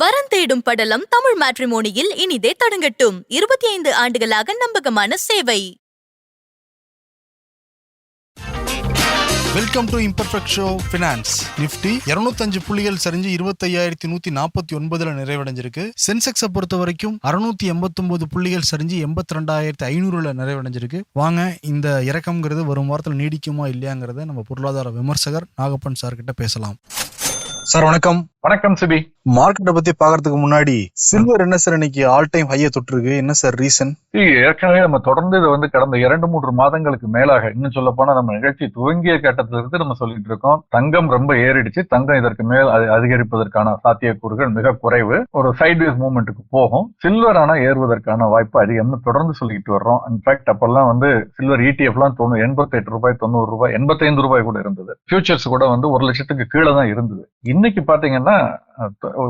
வரன் தேடும் படலம் தமிழ் மேட்ரிமோனியில் இனிதே தொடங்கட்டும். இருபத்தி ஐந்து ஆண்டுகளாக நம்பகமான சேவை. Welcome to imperfect show finance Nifty இருநூத்தஞ்சு புள்ளிகள் சரிஞ்சு இருபத்தையாயிரத்தி நூத்தி நாற்பத்தி ஒன்பதுல நிறைவடைஞ்சிருக்கு. சென்செக்ஸை பொறுத்த வரைக்கும் அறுநூத்தி எண்பத்தொன்பது புள்ளிகள் சரிஞ்சு எண்பத்தி ரெண்டாயிரத்தி ஐநூறுல நிறைவடைஞ்சிருக்கு. வாங்க இந்த இறக்கம்ங்கிறது வரும் வாரத்தில் நீடிக்குமா இல்லையாங்கிறத நம்ம பொருளாதார விமர்சகர் நாகப்பன் சார்கிட்ட பேசலாம். சார் வணக்கம். வணக்கம் சிபி. மார்க்கெட்டை பத்தி பாக்குறதுக்கு முன்னாடி சில்வர் என்ன சார் இன்னைக்கு ஆல் டைம் ஹையை தொட்டிருக்கு? என்ன சார் ரீசன் ஏற்கனவே நம்ம தொடர்ந்து இது வந்து கடந்த இரண்டு மூன்று மாதங்களுக்கு மேலாக இன்னும் சொல்ல போனா நம்ம நிகழ்ச்சி துவங்கிய கட்டத்துல இருந்து நம்ம சொல்லிட்டு இருக்கோம். தங்கம் ரொம்ப ஏறிடுச்சு. தங்கம் இதற்கு மேல் அது அதிகரிப்பதற்கான சாத்தியக்கூறுகள் மிக குறைவு. ஒரு சைட்வேஸ் மூவ்மெண்ட்டுக்கு போகும். சில்வர் ஆனா ஏறுவதற்கான வாய்ப்பு அதிகம்னு தொடர்ந்து சொல்லிட்டு வர்றோம். இன்ஃபேக்ட் அப்பெல்லாம் வந்து சில்வர் ETF எல்லாம் தொண்ணூறு எண்பத்தி எட்டு ரூபாய் தொண்ணூறு ரூபாய் எண்பத்தைந்து ரூபாய் கூட இருந்தது. ஃபியூச்சர்ஸ் கூட வந்து ஒரு லட்சத்துக்கு கீழே தான் இருந்தது. இன்னைக்கு பாத்தீங்கன்னா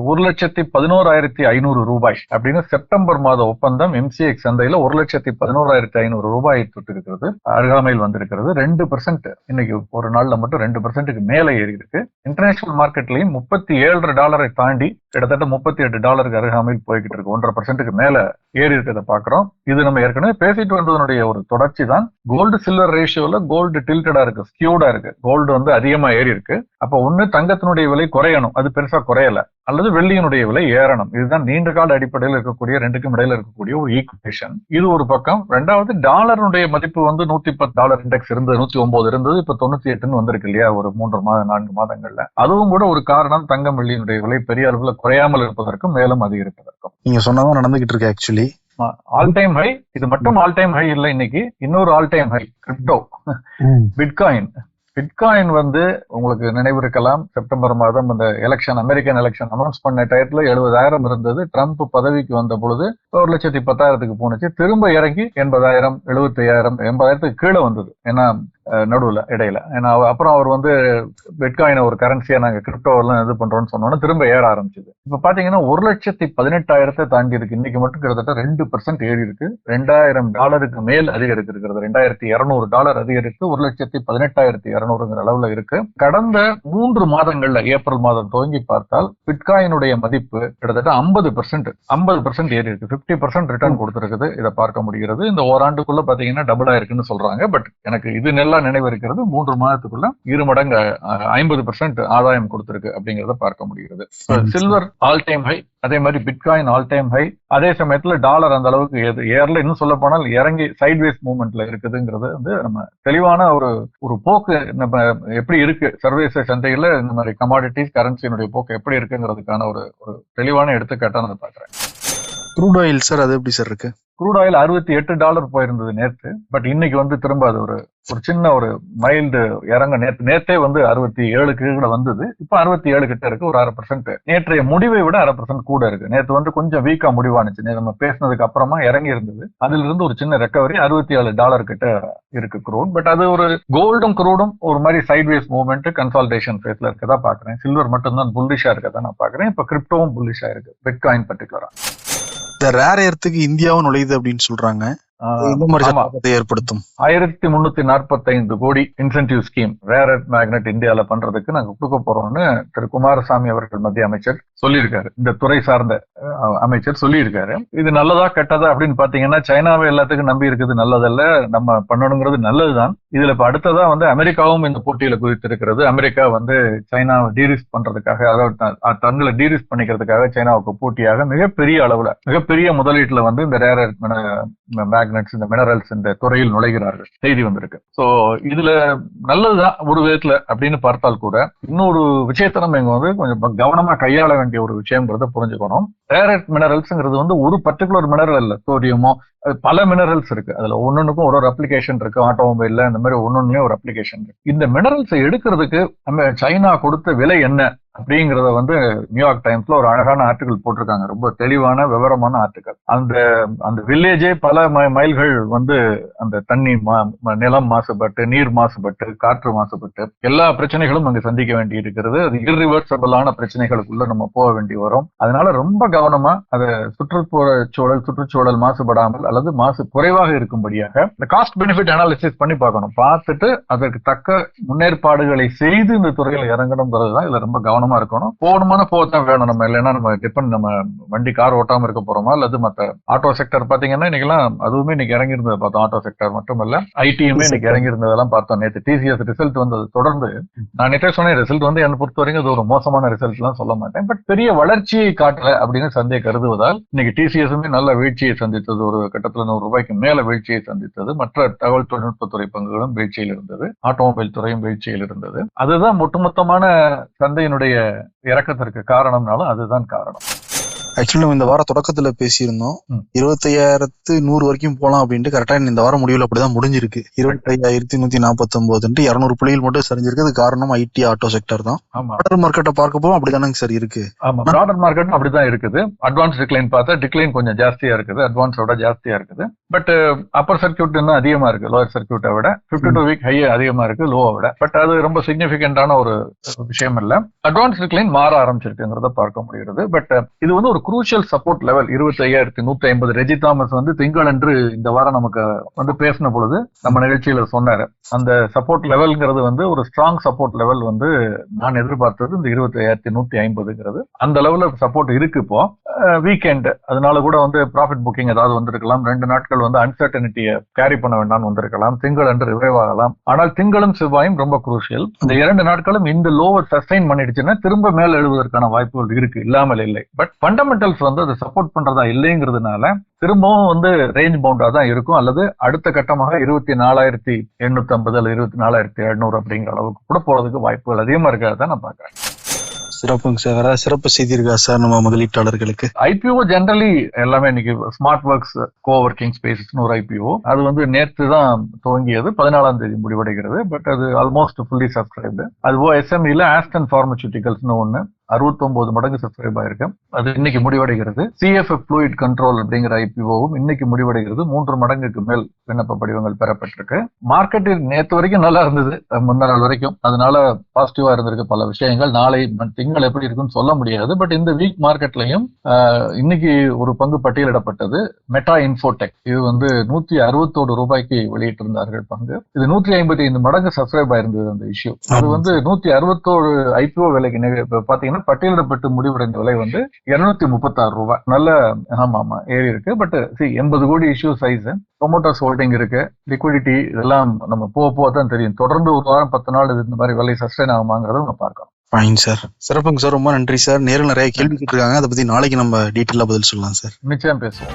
ஒரு லட்சத்தி பதினோராயிரத்தி ஐநூறு ரூபாய் அப்படின்னு செப்டம்பர் மாத ஒப்பந்தம் எம்சிஎக்ஸ் சந்தையில ஒரு லட்சத்தி பதினோராயிரத்தி ஐநூறு ரூபாய் தொட்டு இருக்கிறது அருகாமையில் வந்திருக்கிறது. ரெண்டு பெர்சென்ட் இன்னைக்கு ஒரு நாள்ல மட்டும் ரெண்டு பெர்சென்ட்டுக்கு மேலே ஏறி இருக்கு. இன்டர்நேஷனல் மார்க்கெட்லயும் முப்பத்தி ஏழரை டாலரை தாண்டி கிட்டத்தட்ட முப்பத்தி எட்டு டாலருக்கு அருகாமையில் போய்கிட்டு இருக்கு. ஒன்றரை பர்சன்ட்டுக்கு மேல ஏறி இருக்கிறத பாக்குறோம் இது நம்ம ஏற்கனவே பேசிட்டு வந்ததனுடைய ஒரு தொடர்ச்சி தான். கோல்டு சில்வர் ரேஷியோல கோல்டு டில்டடா இருக்கு ஸ்கியூடா இருக்கு. கோல்டு வந்து அதிகமா ஏறி இருக்கு. அப்ப ஒண்ணு தங்கத்தினுடைய விலை குறையணும். அது பெருசா குறையல. அல்லது வெள்ளியினுடைய விலை ஏறணும். இதுதான் நீண்ட கால அடிப்படையில் இருக்கக்கூடிய ரெண்டுக்கும் இடையில இருக்கக்கூடிய ஒரு ஈக்குவேஷன் இது ஒரு பக்கம். ரெண்டாவது டாலருடைய மதிப்பு வந்து நூத்தி பத்து டாலர் இண்டெக்ஸ் இருந்தது நூத்தி ஒன்பது இருந்தது. இப்ப தொண்ணூத்தி எட்டுன்னு வந்திருக்கு இல்லையா? ஒரு மூன்று மாதம் நான்கு மாதங்கள்ல. அதுவும் கூட ஒரு காரணம் தங்கம் வெள்ளியினுடைய விலை பெரிய அளவுல குறையாமல் இருப்பதற்கும் மேலும் அதிகரிப்பதற்கும். நீங்க சொன்னதான் நடந்துகிட்டு இருக்கு ஆக்சுவலி ஆல் டைம் ஹை இது மட்டும் ஆல் டைம் ஹை இல்ல இன்னைக்கு. இன்னொரு all time high crypto bitcoin bitcoin வந்து உங்களுக்கு நினைவு இருக்கலாம் செப்டம்பர் மாதம் இந்த எலெக்ஷன் அமெரிக்கன் எலெக்ஷன் அனௌன்ஸ் பண்ண டயத்துல எழுபதாயிரம் இருந்தது. ட்ரம்ப் பதவிக்கு வந்த பொழுது ஒரு லட்சத்தி பத்தாயிரத்துக்கு போனுச்சு திரும்ப இறங்கி எண்பதாயிரம் எழுபத்தையாயிரம் எண்பதாயிரத்துக்கு கீழே வந்தது. ஏன்னா நடுவில் இடையில. ஏன்னா அவ- அப்புறம் அவர் வந்து பிட்காயினை ஒரு கரன்சியா நாங்கள் கிரிப்டோ எல்லாம் இது பண்றோம்னு சொன்னோன்னா திரும்ப ஏற ஆரம்பிச்சது. இப்போ பாத்தீங்கன்னா ஒரு லட்சத்தி பதினெட்டாயிரத்தை தாண்டி இருக்கு இன்னைக்கு மட்டும் கிட்டத்தட்ட ரெண்டு பர்சன்ட் ஏறி இருக்கு. ரெண்டாயிரம் டாலருக்கு மேல் அதிகரித்து இருக்கிறது. ரெண்டாயிரத்தி இரநூறு டாலர் அதிகரித்து ஒரு லட்சத்தி பதினெட்டாயிரத்தி இரநூறுங்கிற அளவுல இருக்கு. கடந்த மூன்று மாதங்கள்ல ஏப்ரல் மாதம் துவங்கி பார்த்தால் பிட்காயினுடைய மதிப்பு கிட்டத்தட்ட ஐம்பது பர்சன்ட் ஐம்பது பர்சன்ட் ஏறி இருக்கு. பிப்டி பர்சன்ட் ரிட்டர்ன் கொடுத்துருக்குது. இதை பார்க்க முடிகிறது. இந்த ஓராண்டுக்குள்ள பாத்தீங்கன்னா டபுள் ஆயிருக்குன்னு சொல்றாங்க. பட் எனக்கு இது நல்லா நினைவு இருக்கிறது. மூன்று மாதத்துக்குள்ள இரு மடங்கு ஐம்பது பர்சன்ட் ஆதாயம் கொடுத்திருக்கு அப்படிங்கறத பார்க்க முடிகிறது. சில்வர் ஆல் டைம் ஹை அதே மாதிரி பிட்காயின் ஆல் டைம் ஹை அதே சமயத்துல டாலர் அந்த அளவுக்கு ஏது ஏர்ல இன்னும் சொல்ல போனால் இறங்கி சைட்வேஸ் மூவ்மெண்ட்ல இருக்குதுங்கிறது வந்து நம்ம தெளிவான ஒரு ஒரு போக்கு நம்ம எப்படி இருக்கு? சர்வதேச சந்தையில இந்த மாதிரி கமாடிட்டிஸ் கரன்சியினுடைய போக்கு எப்படி இருக்குங்கிறதுக்கான ஒரு ஒரு தெளிவான எடுத்துக்காட்டா நான் பாக்குறேன் க்ரூட் ஆயில் சார் அது எப்படி சார் இருக்கு? க்ரூட் ஆயில் அறுபத்தி எட்டு டாலர் போயிருந்தது நேற்று பட் இன்னைக்கு வந்து திரும்ப அது ஒரு ஒரு சின்ன ஒரு மைல்டு இறங்க நேற்று நேத்தே வந்து அறுபத்தி ஏழு கீழே வந்தது. இப்போ அறுபத்தி ஏழு கிட்ட இருக்கு ஒரு அரை பர்சன்ட் நேற்றைய முடிவை விட அரை பர்சன்ட் கூட இருக்கு. நேற்று வந்து கொஞ்சம் வீக்கா முடிவானுச்சு. நம்ம பேசினதுக்கு அப்புறமா இறங்கி இருந்தது. அதுல இருந்து ஒரு சின்ன ரெக்கவரி அறுபத்தி ஏழு டாலர் கிட்ட இருக்கு க்ரூட் பட் அது ஒரு கோல்டும் க்ரூடும் ஒரு மாதிரி சைட்வேஸ் மூவ்மெண்ட் கன்சால்டேஷன் ஃபேஸ்ல இருக்கதா பாக்குறேன். சில்வர் மட்டும் தான் புல்லிஷா இருக்கதா நான் பாக்குறேன். இப்போ கிரிப்டோவும் புல்லிஷா இருக்கு. பிட்காயின் பர்டிகுலரா இந்த ரேர் எர்த்துக்கு இந்தியாவும் நுழையுது அப்படின்னு சொல்றாங்க. ஏற்படுத்தும்? ஆயிரத்தி முன்னூத்தி நாற்பத்தைந்து கோடி இன்சென்டிவ் ஸ்கீம் ரேர் மேக்னெட் இந்தியால பண்றதுக்கு நாங்க கொடுக்க போறோம்னு திரு குமாரசாமி அவர்கள் மத்திய அமைச்சர் சொல்லியிருக்காரு. இந்த துறை சார்ந்த அமைச்சர் சொல்லியிருக்காரு. இது நல்லதா கெட்டதா அப்படின்னு பாத்தீங்கன்னா சைனாவை எல்லாத்துக்கும் நம்பி இருக்குது நல்லதல்ல. நம்ம பண்ணணுங்கிறது நல்லதுதான். இதுல இப்ப அடுத்ததா வந்து அமெரிக்காவும் இந்த போட்டியில குதித்திருக்கிறது. அமெரிக்கா வந்து சைனாவை டீரிஸ் பண்றதுக்காக அதாவது தங்களை டீரிஸ் பண்ணிக்கிறதுக்காக சைனாவுக்கு போட்டியாக மிகப்பெரிய அளவுல மிகப்பெரிய முதலீட்டுல வந்து இந்த ரேர் மேக்னட்ஸ் மேக்னெட்ஸ் இந்த மினரல்ஸ் இந்த துறையில் நுழைகிறார்கள். செய்தி வந்திருக்கு. சோ இதுல நல்லதுதான் ஒரு விதத்துல அப்படின்னு பார்த்தால் கூட இன்னொரு விஷயத்தை நம்ம இங்க வந்து கொஞ்சம் கவனமா கையாள வேண்டிய ஒரு விஷயம்ங்கிறத புரிஞ்சுக்கணும். ரேரட் மினரல்ஸ்ங்கிறது வந்து ஒரு பர்டிகுலர் மினரல் இல்ல சோடியமோ பல மினரல்ஸ் இருக்கு. அதுல ஒன்னொன்னுக்கும் ஒரு ஒரு அப்ளிகேஷன் இருக்கு. ஆட்டோமொபைல்ல இந்த மாதிரி ஒன்னொன்னுலயும் ஒரு அப்ளிகேஷன் இருக்கு. இந்த மினரல்ஸை எடுக்கிறதுக்கு நம்ம சைனா கொடுத்த விலை என்ன? அப்படிங்கறத வந்து நியூயார்க் டைம்ஸ்ல ஒரு அழகான ஆர்டிகல் போட்டிருக்காங்க. ரொம்ப தெளிவான விவரமான ஆர்டிகல் அந்த அந்த வில்லேஜே பல மை- மைல்கள் வந்து அந்த தண்ணி மா- நிலம் மாசுபட்டு நீர் மாசுபட்டு காற்று மாசுபட்டு எல்லா பிரச்சனைகளும் அங்க சந்திக்க வேண்டி இருக்கிறது அது irreversible-ஆன பிரச்சனைகளுக்குள்ள நம்ம போக வேண்டி வரும். அதனால ரொம்ப கவனமா அதை சுற்றுப்புற சூழல் சுற்றுச்சூழல் மாசுபடாமல் அல்லது மாசு குறைவாக இருக்கும்படியாக இந்த காஸ்ட் பெனிஃபிட் அனாலிசிஸ் பண்ணி பார்க்கணும். பார்த்துட்டு அதற்கு தக்க முன்னேற்பாடுகளை செய்து இந்த துறையில் இறங்கணுங்கிறது தான் இதுல ரொம்ப கவனம் கவனமா இருக்கணும். போகணுமான போகத்தான் வேணும். நம்ம இல்லைன்னா நம்ம டிபெண்ட் நம்ம வண்டி கார் ஓட்டாம இருக்க போறோமா? அல்லது மத்த ஆட்டோ செக்டர் பாத்தீங்கன்னா இன்னைக்கெல்லாம் அதுவுமே இன்னைக்கு இறங்கி இருந்ததை பார்த்தோம் ஆட்டோ செக்டர் மட்டும் இல்ல ஐடியுமே இன்னைக்கு இறங்கி இருந்ததெல்லாம் பார்த்தோம். நேற்று டிசிஎஸ் ரிசல்ட் வந்தது. தொடர்ந்து நான் நேற்றே சொன்னேன் ரிசல்ட் வந்து என்னை பொறுத்த வரைக்கும் அது ஒரு மோசமான ரிசல்ட் எல்லாம் சொல்ல மாட்டேன். பட் பெரிய வளர்ச்சியை காட்டல அப்படின்னு சந்தையை கருதுவதால் இன்னைக்கு டிசிஎஸ்மே நல்ல வீழ்ச்சியை சந்தித்தது. ஒரு கட்டத்துல நூறு ரூபாய்க்கு மேல வீழ்ச்சியை சந்தித்தது. மற்ற தகவல் தொழில்நுட்பத்துறை பங்குகளும் வீழ்ச்சியில் இருந்தது. ஆட்டோமொபைல் துறையும் வீழ்ச்சியில் இருந்தது. அதுதான் ஒட்டுமொத்தமான சந்தையினுடைய இறக்கத்திற்கு காரணம்னாலும் அதுதான் காரணம். ஆக்சுவலி நம்ம இந்த வார தொடக்கத்துல பேசியிருந்தோம். இருபத்தையாயிரத்து நூறு வரைக்கும் போலாம் அப்படின்ட்டு கரெக்டா இந்த வாரம் முடிவுல அப்படிதான் முடிஞ்சிருக்கு. இருபத்தையாயிரத்தி நூத்தி நாற்பத்தி ஒன்பதுன்ட்டு இருநூறு புள்ளிகள் மட்டும் சரிஞ்சிருக்கு. அது காரணம் ஐடி ஆட்டோ செக்டர் தான். ஆர்டர் மார்க்கெட்டை பார்க்க போகும் அப்படிதானங்க சார் இருக்கு. ப்ராடக்ட் மார்க்கெட் அப்படிதான் இருக்குது. அட்வான்ஸ் டிக்ளைன் பார்த்தா டிக்ளைன் கொஞ்சம் ஜாஸ்தியா இருக்குது. அட்வான்ஸோட ஜாஸ்தியா இருக்குது. பட் அப்பர் சர்க்கியூட் இன்னும் அதிகமா இருக்கு. லோயர் சர்க்கியூட்டை விட பிப்டி டூ வீக் ஹை அதிகமா இருக்கு லோவை விட. பட் அது ரொம்ப சிக்னிபிகண்டான ஒரு விஷயம் இல்ல. அட்வான்ஸ் டிக்ளைன் மாற ஆரம்பிச்சிருக்குங்கிறத பார்க்க முடிகிறது. பட் இது வந்து ஒரு குரூஷியல் சப்போர்ட் லெவல் இருபத்தி ஐயாயிரத்தி நூத்தி ஐம்பது ரெஜி தாமஸ் வந்து திங்களன்று இந்த வாரம் நமக்கு வந்து பேசின பொழுது நம்ம நிகழ்ச்சியில சொன்னாரு. அந்த சப்போர்ட் லெவல்ங்கிறது வந்து ஒரு ஸ்ட்ராங் சப்போர்ட் லெவல் வந்து நான் எதிர்பார்த்தது இந்த இருபத்தி ஐயாயிரத்தி நூத்தி ஐம்பதுங்கிறது அந்த லெவல்ல சப்போர்ட் இருக்கு இப்போ. வீக்கெண்ட் அதனால கூட வந்து ப்ராஃபிட் புக்கிங் ஏதாவது வந்திருக்கலாம். ரெண்டு நாட்கள் வந்து அன்சர்டனிட்டியை கேரி பண்ண வேண்டாம்னு வந்திருக்கலாம். திங்கள் அன்று ரிவைவ் ஆனால் திங்களும் செவ்வாயும் ரொம்ப குரூஷியல் இந்த இரண்டு நாட்களும் இந்த லோவர் சஸ்டைன் பண்ணிடுச்சுன்னா திரும்ப மேல எழுவதற்கான வாய்ப்புகள் இருக்கு. இல்லாமல் இல்லை. பட் ஃபண்டமெண்டல்ஸ் வந்து அதை சப்போர்ட் பண்றதா இல்லைங்கிறதுனால திரும்பவும் வந்து ரேஞ்ச் பவுண்டா தான் இருக்கும். அல்லது அடுத்த கட்டமாக இருபத்தி நாலாயிரத்தி எண்ணூத்தி ஐம்பது அல்லது இருபத்தி நாலாயிரத்தி எழுநூறு அப்படிங்கிற அளவுக்கு கூட போறதுக்கு வாய்ப்புகள் அதிகமா இருக்கிறதா நான் பாக்குறேன் சிறப்புங்க சார். வேற சிறப்பு செய்தி இருக்கா சார் நம்ம முதலீட்டாளர்களுக்கு? ஐபிஓ ஜென்ரலி எல்லாமே இன்னைக்கு ஸ்மார்ட் ஒர்க்ஸ் கோ ஒர்க்கிங் ஸ்பேசஸ்னு ஒரு ஐபிஓ அது வந்து நேற்று தான் துவங்கியது. பதினாலாம் தேதி முடிவடைகிறது. பட் அது ஆல்மோஸ்ட் ஃபுல்லி சப்ஸ்கிரைப்டு அதுபோல் எஸ்எம்இல ஆஸ்டன் பார்மசூட்டிகல்ஸ்னு ஒன்று 69 மடங்கு சப்ஸ்கிரைப் ஆயிருக்கு அது இன்னைக்கு முடிவடைகிறது. சிஎஃப்எஃப் ஃப்ளூயிட் கண்ட்ரோல் அப்படிங்கிற ஐபிஓவும் இன்னைக்கு முடிவடைகிறது. மூன்று மடங்குக்கு மேல் விண்ணப்ப படிவங்கள் பெறப்பட்டிருக்கு. மார்க்கெட்டில் நேற்று வரைக்கும் நல்லா இருந்தது. முந்தா நாள் வரைக்கும். அதனால பாசிட்டிவா இருந்திருக்கு பல விஷயங்கள். நாளை திங்கள் எப்படி இருக்குன்னு சொல்ல முடியாது. பட் இந்த வீக் மார்க்கெட்லயும் இன்னைக்கு ஒரு பங்கு பட்டியலிடப்பட்டது. மெட்டா இன்ஃபோடெக் இது வந்து நூத்தி அறுபத்தோடு ரூபாய்க்கு வெளியிட்டிருந்தார்கள் பங்கு. இது நூற்றி ஐம்பத்தி ஐந்து மடங்கு சப்ஸ்கிரைப் ஆயிருந்தது அந்த இஷ்யூ அது. வந்து நூத்தி அறுபத்தோடு ஐபிஓ விலைக்கு பாத்தீங்கன்னா பட்டியலிடப்பட்டு முடிவடைந்த விலை வந்து இருநூத்தி முப்பத்தாறு ரூபாய் நல்ல ஆமா ஆமா ஏறி இருக்கு. பட் சி எண்பது கோடி இஷ்யூ சைஸ் ப்ரொமோட்டர்ஸ் ஹோல்டிங் இருக்கு. லிக்விடிட்டி இதெல்லாம் நம்ம போக போக தான் தெரியும். தொடர்ந்து ஒரு வாரம் பத்து நாள் இந்த மாதிரி விலை சஸ்டைன் ஆகுமாங்கிறத நம்ம பார்க்கணும். ஃபைன் சார் சிறப்புங்க சார் ரொம்ப நன்றி சார் நேரில் நிறைய கேள்வி கேட்டிருக்காங்க. அதை பத்தி நாளைக்கு நம்ம டீட்டெயிலா பதில் சொல்லலாம் சார் நிச்சயம் பேசுவோம்.